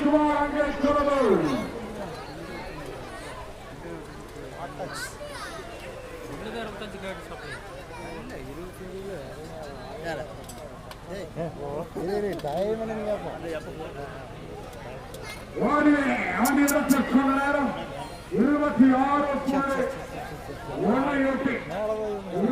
குமார் அங்கே தொடரும் இது டைம் கேட்போம் ஓடி ஆண்டி சொன்ன நேரம் இருபத்தி ஆறு புள்ளி ஒன்றை எட்டு. இருபத்தி ஆறு புள்ளி